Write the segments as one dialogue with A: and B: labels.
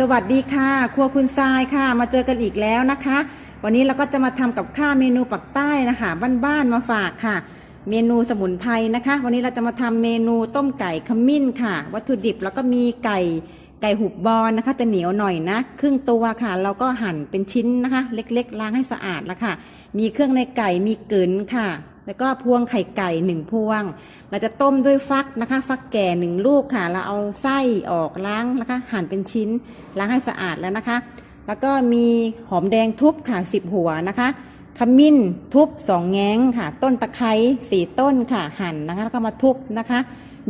A: สวัสดีค่ะ ครัวคุณทรายค่ะ มาเจอกันอีกแล้วนะคะ วันนี้เราก็จะมาทำกับข้าวเมนูปักใต้นะคะบ้านๆมาฝากค่ะ เมนูสมุนไพรนะคะ วันนี้เราจะมาทำเมนูต้มไก่ขมิ้นค่ะ วัตถุดิบแล้วก็มีไก่ไก่หุบบอลนะคะ จะเหนียวหน่อยนะครึ่งตัวค่ะ เราก็หั่นเป็นชิ้นนะคะ เล็กๆล้างให้สะอาดแล้วค่ะ มีเครื่องในไก่มีกลืนค่ะ แล้วก็พวงไข่ไก่หนึ่งพวง เราจะต้มด้วยฟักนะคะ ฟักแก่หนึ่งลูกค่ะ เราเอาไส้ออกล้างนะคะ หั่นเป็นชิ้นล้างให้สะอาดแล้วนะคะ แล้วก็มีหอมแดงทุบค่ะสิบหัวนะคะขมิ้นทุบสองแง้งค่ะ ต้นตะไคร้สี่ต้นค่ะ หั่นนะคะแล้วก็มาทุบนะคะ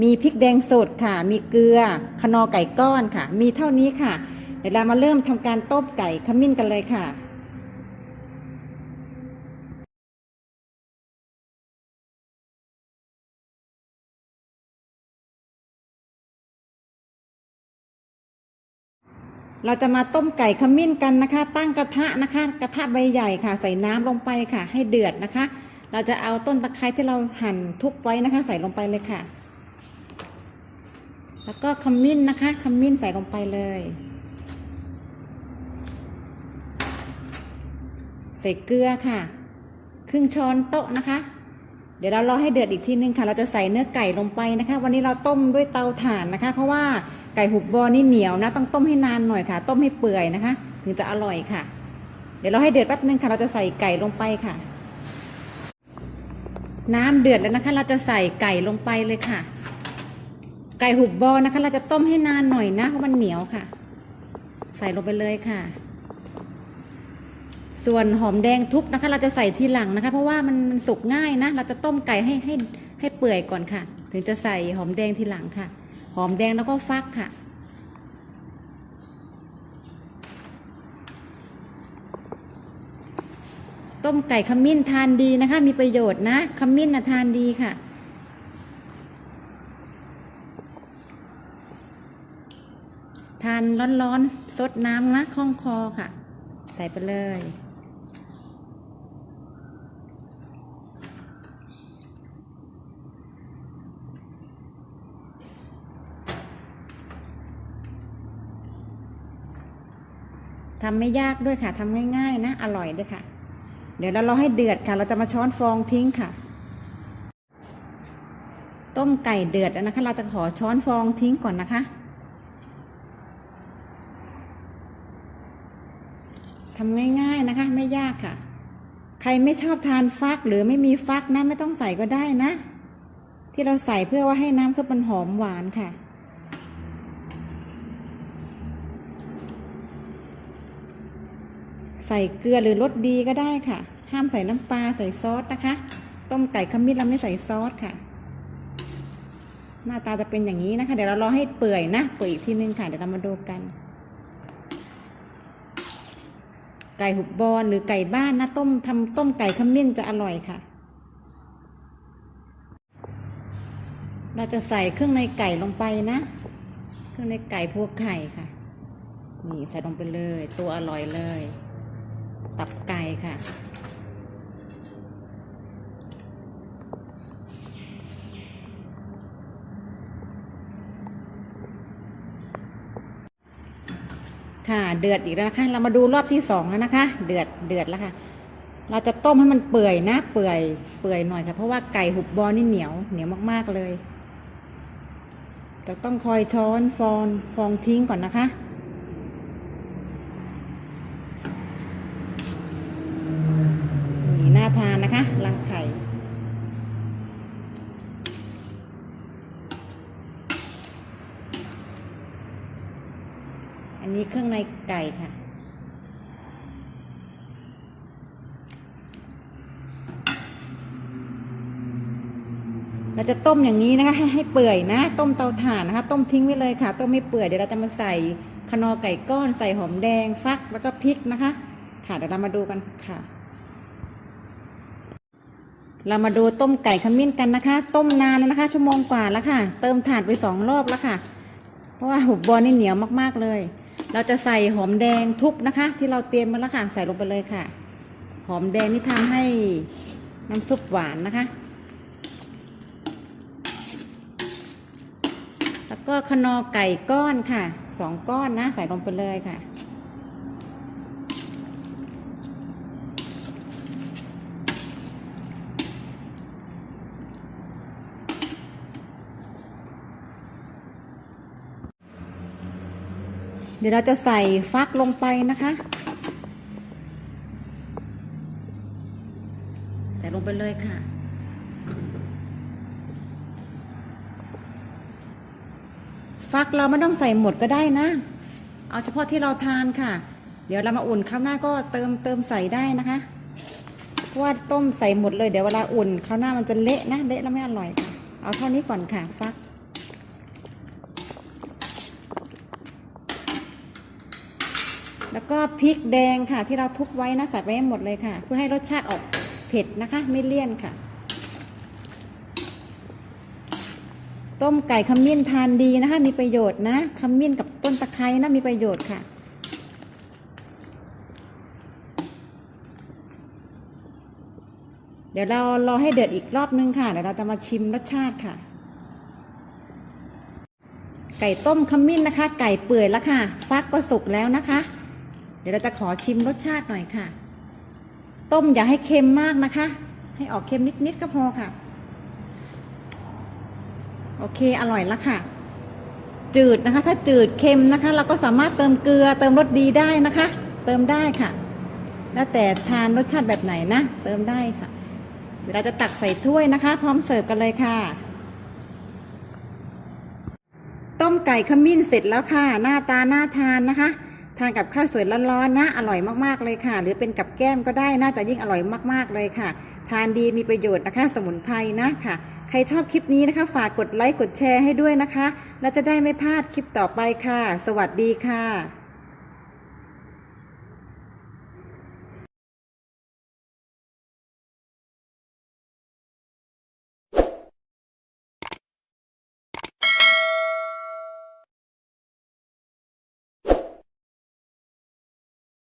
A: มีพริกแดงสดค่ะ มีเกลือคนอไก่ก้อนค่ะ มีเท่านี้ค่ะ เดี๋ยวเรามาเริ่มทำการต้มไก่ขมิ้นกันเลยค่ะ เราจะมาต้มไก่ขมิ้นกันนะคะ ตั้งกระทะนะคะ กระทะใบใหญ่ค่ะ ใส่น้ำลงไปค่ะ ให้เดือดนะคะ เราจะเอาต้นตะไคร้ที่เราหั่นทุบไว้นะคะ ใส่ลงไปเลยค่ะ แล้วก็ขมิ้นนะคะขมิ้นใส่ลงไปเลย ใส่เกลือค่ะ ครึ่งช้อนโต๊ะนะคะ เดี๋ยวเรารอให้เดือดอีกทีนึงค่ะ เราจะใส่เนื้อไก่ลงไปนะคะ วันนี้เราต้มด้วยเตาถ่านนะคะ เพราะว่า ไก่หุบบอนี่เหนียวนะ ต้องต้มให้นานหน่อยค่ะ ต้มให้เปื่อยนะคะ ถึงจะอร่อยค่ะ เดี๋ยวเราให้เดือดแป๊บนึงค่ะ เราจะใส่ไก่ลงไปค่ะ น้ำเดือดแล้วนะคะ เราจะใส่ไก่ลงไปเลยค่ะ ไก่หุบบอนะคะ เราจะต้มให้นานหน่อยนะเพราะมันเหนียวค่ะ ใส่ลงไปเลยค่ะ ส่วนหอมแดงทุบนะคะ เราจะใส่ทีหลังนะคะ เพราะว่ามันสุกง่ายนะ เราจะต้มไก่ให้ให้ให้เปื่อยก่อนค่ะ ถึงจะใส่หอมแดงทีหลังค่ะ หอมแดงแล้วก็ฟักค่ะ ต้มไก่ขมิ้นทานดีนะคะ มีประโยชน์นะขมิ้นนะทานดีค่ะทานร้อนๆซดน้ำนะคล่องคอค่ะ ใส่ไปเลย ทำไม่ยากด้วยค่ะทำง่ายๆนะ อร่อยด้วยค่ะ เดี๋ยวเรารอให้เดือดค่ะ เราจะมาช้อนฟองทิ้งค่ะ ต้มไก่เดือดแล้วนะคะ เราจะขอช้อนฟองทิ้งก่อนนะคะทำง่ายๆนะคะ ไม่ยากค่ะ ใครไม่ชอบทานฟักหรือไม่มีฟักนะไม่ต้องใส่ก็ได้นะ ที่เราใส่เพื่อว่าให้น้ำซุปมันหอมหวานค่ะ ใส่เกลือหรือรสดีก็ได้ค่ะ ห้ามใส่น้ำปลาใส่ซอสนะคะ ต้มไก่ขมิ้นเราไม่ใส่ซอสค่ะ หน้าตาจะเป็นอย่างนี้นะคะ เดี๋ยวเรารอให้เปื่อยนะเปื่อยอีกทีนึงค่ะเดี๋ยวเรามาดูกัน ไก่หุบบอลหรือไก่บ้านนะต้มทำต้มไก่ขมิ้นจะอร่อยค่ะ เราจะใส่เครื่องในไก่ลงไปนะ เครื่องในไก่พวกไข่ค่ะนี่ใส่ลงไปเลย ตัวอร่อยเลย ตับไก่ค่ะ ค่ะเดือดอีกแล้วนะคะ เรามาดูรอบที่สองแล้วนะคะ เดือดเดือดแล้วค่ะ เราจะต้มให้มันเปื่อยนะ เปื่อย เปื่อยหน่อยค่ะ เพราะว่าไก่หุบบอลนี่เหนียว เหนียวมาก ๆ เลยจะต้องคอยช้อนฟองฟองทิ้งก่อนนะคะ นี่น่าทานนะคะ รังไข่ อันนี้เครื่องในไก่ค่ะ เราจะต้มอย่างนี้นะคะ ให้ให้เปื่อยนะ ต้มเตาถ่านนะคะ ต้มทิ้งไว้เลยค่ะ ต้มไม่เปื่อยเดี๋ยวเราจะมาใส่คนอไก่ก้อนใส่หอมแดงฟักแล้วก็พริกนะคะ ค่ะเดี๋ยวเรามาดูกันค่ะเรามาดูต้มไก่ขมิ้นกันนะคะ ต้มนานแล้วนะคะ ชั่วโมงกว่าแล้วค่ะ เติมถ่านไปสองรอบแล้วค่ะ เพราะว่าหุบบอลนี่เหนียวมากๆเลย เราจะใส่หอมแดงทุบนะคะ ที่เราเตรียมมาแล้วค่ะใส่ลงไปเลยค่ะ หอมแดงนี่ทำให้น้ำซุปหวานนะคะ แล้วก็คนอไก่ก้อนค่ะสองก้อนนะ ใส่ลงไปเลยค่ะ ดี๋ยวเราจะใส่ฟักลงไปนะคะใส่ลงไปเลยค่ะ ฟักเราไม่ต้องใส่หมดก็ได้นะ เอาเฉพาะที่เราทานค่ะ เดี๋ยวเรามาอุ่นข้าวหน้าก็เติมเติมใส่ได้นะคะเพราะว่าต้มใส่หมดเลยเดี๋ยวเวลาอุ่นข้าวหน้ามันจะเละนะเละแล้วไม่อร่อย เอาเท่านี้ก่อนค่ะ ฟัก แล้วก็พริกแดงค่ะ ที่เราทุบไว้นะใส่ไว้ให้หมดเลยค่ะ เพื่อให้รสชาติออกเผ็ดนะคะ ไม่เลี่ยนค่ะ ต้มไก่ขมิ้นทานดีนะคะ มีประโยชน์นะขมิ้นกับต้นตะไคร้นะมีประโยชน์ค่ะเดี๋ยวเรารอให้เดือดอีกรอบนึงค่ะ เดี๋ยวเราจะมาชิมรสชาติค่ะ ไก่ต้มขมิ้นนะคะ ไก่เปื่อยแล้วค่ะ ฟักก็สุกแล้วนะคะ เดี๋ยวเราจะขอชิมรสชาติหน่อยค่ะ ต้มอย่าให้เค็มมากนะคะ ให้ออกเค็มนิดๆก็พอค่ะ โอเคอร่อยแล้วค่ะ จืดนะคะ ถ้าจืดเค็มนะคะ เราก็สามารถเติมเกลือเติมรสดีได้นะคะ เติมได้ค่ะ แล้วแต่ทานรสชาติแบบไหนนะ เติมได้ค่ะ เดี๋ยวเราจะตักใส่ถ้วยนะคะ พร้อมเสิร์ฟกันเลยค่ะต้มไก่ขมิ้นเสร็จแล้วค่ะ หน้าตาน่าทานนะคะ ทานกับข้าวสวยร้อนๆนะอร่อยมากๆเลยค่ะ หรือเป็นกับแก้มก็ได้น่าจะยิ่งอร่อยมากๆเลยค่ะ ทานดีมีประโยชน์นะคะ สมุนไพรนะค่ะ ใครชอบคลิปนี้นะคะ ฝากกดไลค์กดแชร์ให้ด้วยนะคะ แล้วจะได้ไม่พลาดคลิปต่อไปค่ะ สวัสดีค่ะ